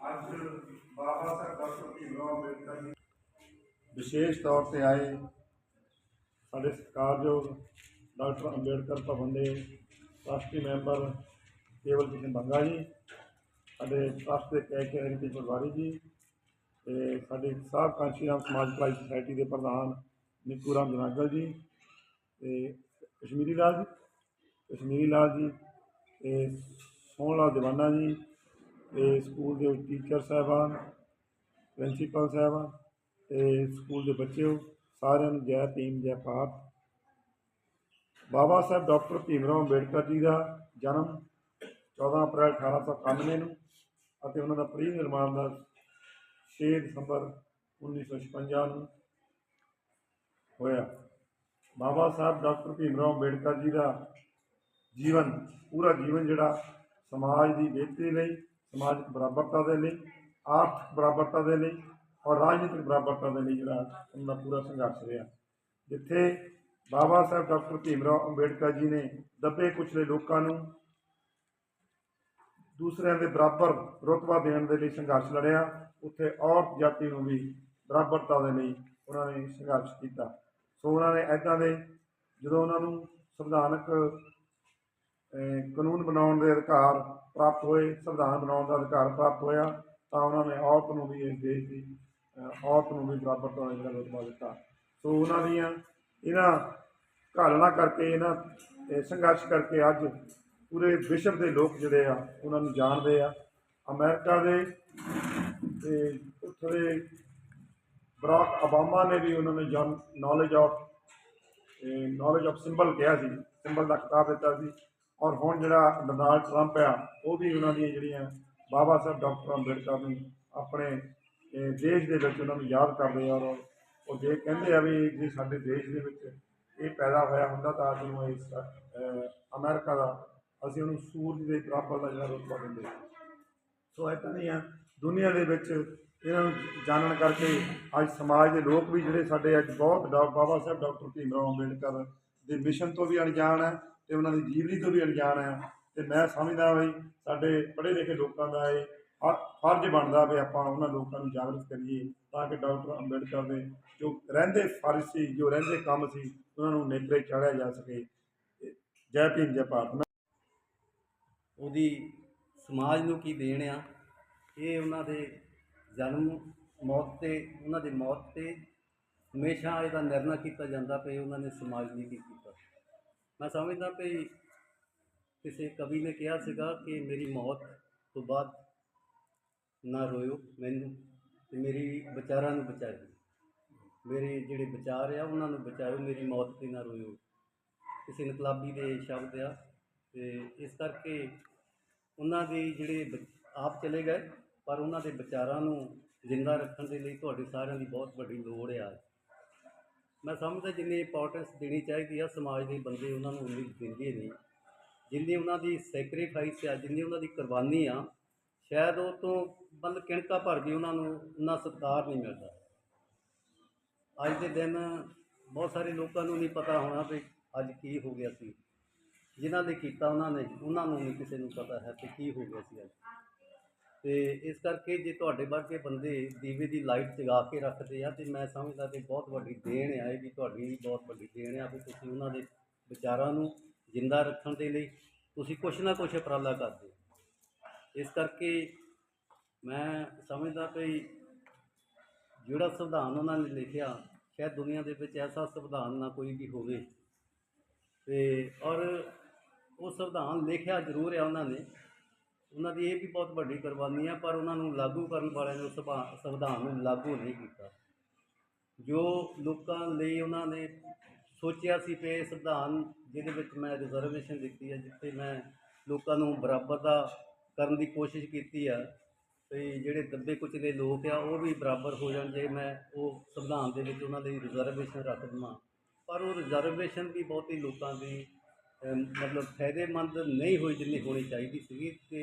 ਅੱਜ ਬਾਬਾ ਸਾਹਿਬ ਡਾਕਟਰ ਭੀਮਰਾਓ ਅੰਬੇਦਕਰ ਜੀ ਵਿਸ਼ੇਸ਼ ਤੌਰ ਤੇ ਆਏ ਸਾਡੇ ਸਤਿਕਾਰਯੋਗ ਡਾਕਟਰ ਅੰਬੇਦਕਰ ਭਵਨ ਦੇ ਟਰਸਟੀ ਮੈਂਬਰ ਕੇਵਲ ਕਿਸ਼ਨ ਬੰਗਾ ਜੀ, ਸਾਡੇ ਟਰਸਟ ਦੇ ਕਹਿ ਕੇ ਹਰਿੰਦਰ ਪਟਵਾਰੀ ਜੀ ਤੇ ਸਾਡੇ ਸਭ ਕਾਂਸ਼ੀ ਰਾਮ ਸਮਾਜ ਭਲਾਈ ਸੁਸਾਇਟੀ ਦੇ ਪ੍ਰਧਾਨ ਨਿੱਕੂ ਰਾਮ ਜਨਾਗਲ ਜੀ ਤੇ ਕਸ਼ਮੀਰੀ ਲਾਲ ਜੀ, ਕਸ਼ਮੀਰੀ ਲਾਲ ਜੀ ਤੇ ਸੋਹਣ ਲਾਲ ਦੀਵਾਨਾ ਜੀ ਤੇ ਸਕੂਲ ਦੇ ਟੀਚਰ ਸਾਹਿਬਾਨ, ਪ੍ਰਿੰਸੀਪਲ ਸਾਹਿਬਾਨ ਤੇ ਸਕੂਲ ਦੇ ਬੱਚਿਓ, ਸਾਰਿਆਂ ਨੂੰ ਜੈ ਭੀਮ, ਜੈ ਭਾਰਤ। ਬਾਬਾ ਸਾਹਿਬ ਡਾਕਟਰ ਭੀਮਰਾਓ ਅੰਬੇਡਕਰ ਜੀ ਦਾ ਜਨਮ 14 ਅਪ੍ਰੈਲ 1891 ਨੂੰ ਅਤੇ ਉਹਨਾਂ ਦਾ ਪ੍ਰੀ ਨਿਰਮਾਣ ਦਾ 6 ਦਸੰਬਰ 1956 ਨੂੰ ਹੋਇਆ। ਬਾਬਾ ਸਾਹਿਬ ਡਾਕਟਰ ਭੀਮਰਾਓ ਅੰਬੇਡਕਰ ਜੀ ਦਾ ਜੀਵਨ, ਪੂਰਾ ਜੀਵਨ ਜਿਹੜਾ ਸਮਾਜ ਦੀ ਬਿਹਤਰੀ ਲਈ ਸਮਾਜਿਕ ਬਰਾਬਰਤਾ ਦੇ ਲਈ, ਆਰਥਿਕ ਬਰਾਬਰਤਾ ਦੇ ਲਈ ਔਰ ਰਾਜਨੀਤਿਕ ਬਰਾਬਰਤਾ ਦੇ ਲਈ ਜਿਹੜਾ ਉਹਨਾਂ ਦਾ ਪੂਰਾ ਸੰਘਰਸ਼ ਰਿਹਾ। ਜਿੱਥੇ ਬਾਬਾ ਸਾਹਿਬ ਡਾਕਟਰ ਭੀਮ ਰਾਓ ਅੰਬੇਡਕਰ ਜੀ ਨੇ ਦੱਬੇ ਕੁਚਲੇ ਲੋਕਾਂ ਨੂੰ ਦੂਸਰਿਆਂ ਦੇ ਬਰਾਬਰ ਰੁਤਬਾ ਦੇਣ ਦੇ ਲਈ ਸੰਘਰਸ਼ ਲੜਿਆ, ਉੱਥੇ ਔਰਤ ਜਾਤੀ ਨੂੰ ਵੀ ਬਰਾਬਰਤਾ ਦੇ ਲਈ ਉਹਨਾਂ ਨੇ ਸੰਘਰਸ਼ ਕੀਤਾ। ਸੋ ਉਹਨਾਂ ਨੇ ਐਦਾਂ ਦੇ ਜਦੋਂ ਉਹਨਾਂ ਨੂੰ ਸੰਵਿਧਾਨਕ ਕਾਨੂੰਨ ਬਣਾਉਣ ਦੇ ਅਧਿਕਾਰ ਪ੍ਰਾਪਤ ਹੋਏ, ਸੰਵਿਧਾਨ ਬਣਾਉਣ ਦਾ ਅਧਿਕਾਰ ਪ੍ਰਾਪਤ ਹੋਇਆ, ਤਾਂ ਉਹਨਾਂ ਨੇ ਔਰਤ ਨੂੰ ਵੀ ਇਸ ਦੇਸ਼ ਦੀ ਔਰਤ ਨੂੰ ਵੀ ਬਰਾਬਰਤਾ ਦਾ ਜਿਹੜਾ ਰੁਤਬਾ ਦਿੱਤਾ। ਸੋ ਉਹਨਾਂ ਦੀਆਂ ਇਹਨਾਂ ਘਾਲਣਾ ਕਰਕੇ, ਇਹਨਾਂ ਸੰਘਰਸ਼ ਕਰਕੇ ਅੱਜ ਪੂਰੇ ਵਿਸ਼ਵ ਦੇ ਲੋਕ ਜਿਹੜੇ ਆ, ਉਹਨਾਂ ਨੂੰ ਜਾਣਦੇ ਆ। ਅਮਰੀਕਾ ਦੇ ਤੇ ਉੱਥੇ ਦੇ ਬਰਾਕ ਓਬਾਮਾ ਨੇ ਵੀ ਉਹਨਾਂ ਨੇ knowledge of knowledge of symbol ਕਿਹਾ ਸੀ ਸਿੰਬਲ ਦਾ ਖਿਤਾਬ ਦਿੱਤਾ ਸੀ। ਔਰ ਹੁਣ ਜਿਹੜਾ ਡੋਨਾਲਡ ਟਰੰਪ ਆ ਉਹ ਵੀ ਉਹਨਾਂ ਦੀਆਂ ਜਿਹੜੀਆਂ ਬਾਬਾ ਸਾਹਿਬ ਡਾਕਟਰ ਅੰਬੇਡਕਰ ਨੂੰ ਆਪਣੇ ਦੇਸ਼ ਦੇ ਵਿੱਚ ਉਹਨਾਂ ਨੂੰ ਯਾਦ ਕਰਦੇ ਆ ਔਰ ਉਹ ਜੇ ਕਹਿੰਦੇ ਆ ਵੀ ਜੇ ਸਾਡੇ ਦੇਸ਼ ਦੇ ਵਿੱਚ ਇਹ ਪੈਦਾ ਹੋਇਆ ਹੁੰਦਾ ਤਾਂ ਅੱਜ ਨੂੰ ਇਸ ਅਹ, ਅਮਰੀਕਾ ਦਾ ਅਸੀਂ ਉਹਨੂੰ ਸੂਰਜ ਦੇ ਬਰਾਬਰ ਦਾ ਜਿਹੜਾ ਰੁਤਬਾ ਦਿੰਦੇ ਸੋ ਇੱਦਾਂ ਦੀਆਂ ਦੁਨੀਆ ਦੇ ਵਿੱਚ ਇਹਨਾਂ ਨੂੰ ਜਾਣਨ ਕਰਕੇ ਅੱਜ ਸਮਾਜ ਦੇ ਲੋਕ ਵੀ ਜਿਹੜੇ ਸਾਡੇ ਅੱਜ ਬਹੁਤ ਡਾ- ਬਾਬਾ ਸਾਹਿਬ ਡਾਕਟਰ ਭੀਮ ਰਾਓ ਅੰਬੇਡਕਰ ਦੇ ਮਿਸ਼ਨ ਤੋਂ ਵੀ ਅਣਜਾਣ ਹੈ ਤੇ ਉਹਨਾਂ ਦੀ ਜੀਵਨੀ ਤੋਂ ਵੀ ਅਣਜਾਣ ਆ ਤੇ ਮੈਂ ਸਮਝਦਾ ਵੀ ਸਾਡੇ ਪੜ੍ਹੇ ਲਿਖੇ ਲੋਕਾਂ ਦਾ ਇਹ ਫਰਜ਼ ਬਣਦਾ ਵੀ ਆਪਾਂ ਉਹਨਾਂ ਲੋਕਾਂ ਨੂੰ ਜਾਗਰੂਕ ਕਰੀਏ ਤਾਂ ਕਿ ਡਾਕਟਰ ਅੰਬੇਡਕਰ ਦੇ ਜੋ ਰਹਿੰਦੇ ਫਰਜ਼ ਸੀ, ਜੋ ਰਹਿੰਦੇ ਕੰਮ ਸੀ, ਉਹਨਾਂ ਨੂੰ ਨੇਪਰੇ ਚਾੜਿਆ ਜਾ ਸਕੇ। ਤੇ ਜੈ ਭੀਮ, ਜੈ ਭਾਰਤ। ਉਹਦੀ ਸਮਾਜ ਨੂੰ ਕੀ ਦੇਣ ਆ? ਇਹ ਉਹਨਾਂ ਦੇ ਜਨਮ ਮੌਤ ਤੇ, ਉਹਨਾਂ ਦੀ ਮੌਤ ਤੇ ਹਮੇਸ਼ਾ ਇਹਦਾ ਨਿਰਣਾ ਕੀਤਾ ਜਾਂਦਾ ਪਈ ਉਹਨਾਂ ਨੇ ਸਮਾਜ ਲਈ ਕੀ ਕੀਤਾ? ਮੈਂ ਸਮਝਦਾ ਪਈ ਕਿਸੇ ਕਵੀ ਨੇ ਕਿਹਾ ਸੀਗਾ ਕਿ ਮੇਰੀ ਮੌਤ ਤੋਂ ਬਾਅਦ ਨਾ ਰੋਇਓ ਮੈਨੂੰ ਤੇ ਮੇਰੀ ਵਿਚਾਰਾਂ ਨੂੰ ਬਚਾਇਓ। ਮੇਰੇ ਜਿਹੜੇ ਵਿਚਾਰ ਆ, ਉਹਨਾਂ ਨੂੰ ਬਚਾਇਓ, ਮੇਰੀ ਮੌਤ ਤੇ ਨਾ ਰੋਇਓ। ਕਿਸੇ ਇਨਕਲਾਬੀ ਦੇ ਸ਼ਬਦ ਆ ਤੇ ਇਸ ਕਰਕੇ ਉਹਨਾਂ ਦੇ ਜਿਹੜੇ ਬ- ਆਪ ਚਲੇ ਗਏ, ਪਰ ਉਹਨਾਂ ਦੇ ਵਿਚਾਰਾਂ ਨੂੰ ਜ਼ਿੰਦਾ ਰੱਖਣ ਦੇ ਲਈ ਤੁਹਾਡੇ ਸਾਰਿਆਂ ਦੀ ਬਹੁਤ ਵੱਡੀ ਲੋੜ ਆ। ਮੈਂ ਸਮਝਦਾ ਜਿੰਨੀ ਇੰਪੋਰਟੈਂਸ ਦੇਣੀ ਚਾਹੀਦੀ ਆ ਸਮਾਜ ਦੇ, ਬੰਦੇ ਉਹਨਾਂ ਨੂੰ ਉਨੀ ਦਿੰਦੇ ਨਹੀਂ ਜਿੰਨੀ ਉਹਨਾਂ ਦੀ ਸੈਕਰੀਫਾਈਸ ਆ, ਜਿੰਨੀ ਉਹਨਾਂ ਦੀ ਕੁਰਬਾਨੀ ਆ, ਸ਼ਾਇਦ ਉਹ ਤੋਂ ਮਤਲਬ ਕਿਣਕਾ ਭਰ ਵੀ ਉਹਨਾਂ ਨੂੰ ਉਹਨਾਂ ਸਤਿਕਾਰ ਨਹੀਂ ਮਿਲਦਾ। ਅੱਜ ਦੇ ਦਿਨ ਬਹੁਤ ਸਾਰੇ ਲੋਕਾਂ ਨੂੰ ਨਹੀਂ ਪਤਾ ਹੋਣਾ ਵੀ ਅੱਜ ਕੀ ਹੋ ਗਿਆ ਸੀ। ਜਿਨ੍ਹਾਂ ਨੇ ਕੀਤਾ ਉਹਨਾਂ ਨੇ, ਉਹਨਾਂ ਨੂੰ ਨਹੀਂ ਕਿਸੇ ਨੂੰ ਪਤਾ ਹੈ ਕਿ ਕੀ ਹੋ ਗਿਆ ਸੀ ਅੱਜ। ਤੇ ਇਸ ਕਰਕੇ ਜੇ ਤੁਹਾਡੇ ਵਰਗੇ ਬੰਦੇ ਦੀਵੇ ਦੀ ਲਾਈਟ ਜਗਾ ਕੇ ਰੱਖਦੇ ਆ, ਤੇ ਮੈਂ ਸਮਝਦਾ ਕਿ ਬਹੁਤ ਵੱਡੀ ਦੇਣ ਆ ਇਹ ਵੀ ਤੁਹਾਡੀ ਬਹੁਤ ਵੱਡੀ ਦੇਣ ਆ ਵੀ ਤੁਸੀਂ ਉਹਨਾਂ ਦੇ ਵਿਚਾਰਾਂ ਨੂੰ ਜਿੰਦਾ ਰੱਖਣ ਦੇ ਲਈ ਤੁਸੀਂ ਕੁਛ ਨਾ ਕੁਛ ਉਪਰਾਲਾ ਕਰਦੇ ਹੋ। ਇਸ ਕਰਕੇ ਮੈਂ ਸਮਝਦਾ ਕਿ ਜਿਹੜਾ ਸੰਵਿਧਾਨ ਉਹਨਾਂ ਨੇ ਲਿਖਿਆ, ਸ਼ਾਇਦ ਦੁਨੀਆ ਦੇ ਵਿੱਚ ਐਸਾ ਸੰਵਿਧਾਨ ਨਾ ਕੋਈ ਵੀ ਹੋਵੇ। ਤੇ ਔਰ ਉਹ ਸੰਵਿਧਾਨ ਲਿਖਿਆ ਜ਼ਰੂਰ ਹੈ ਉਹਨਾਂ ਨੇ। ਉਹਨਾਂ ਦੀ ਇਹ ਵੀ ਬਹੁਤ ਵੱਡੀ ਕੁਰਬਾਨੀ ਆ ਪਰ ਉਹਨਾਂ ਨੂੰ ਲਾਗੂ ਕਰਨ ਵਾਲਿਆਂ ਨੇ ਉਸ ਸੰਵਿਧਾਨ ਨੂੰ ਲਾਗੂ ਨਹੀਂ ਕੀਤਾ। ਜੋ ਲੋਕਾਂ ਲਈ ਉਹਨਾਂ ਨੇ ਸੋਚਿਆ ਸੀ ਕਿ ਇਹ ਸੰਵਿਧਾਨ ਜਿਹਦੇ ਵਿੱਚ ਮੈਂ ਰਿਜ਼ਰਵੇਸ਼ਨ ਦਿੱਤੀ ਹੈ ਜਿੱਥੇ ਮੈਂ ਲੋਕਾਂ ਨੂੰ ਬਰਾਬਰ ਦਾ ਕਰਨ ਦੀ ਕੋਸ਼ਿਸ਼ ਕੀਤੀ ਆ ਤੇ ਜਿਹੜੇ ਦੱਬੇ ਕੁਚਲੇ ਲੋਕ ਆ ਉਹ ਵੀ ਬਰਾਬਰ ਹੋ ਜਾਣ ਜੇ ਮੈਂ ਉਹ ਸੰਵਿਧਾਨ ਦੇ ਵਿੱਚ ਉਹਨਾਂ ਲਈ ਰਿਜ਼ਰਵੇਸ਼ਨ ਰੱਖ ਦੇਵਾਂ। ਪਰ ਉਹ ਰਿਜ਼ਰਵੇਸ਼ਨ ਵੀ ਬਹੁਤੀ ਲੋਕਾਂ ਦੀ ਅਮ, ਮਤਲਬ ਫਾਇਦੇਮੰਦ ਨਹੀਂ ਹੋਈ ਜਿੰਨੀ ਹੋਣੀ ਚਾਹੀਦੀ ਸੀਗੀ। ਤੇ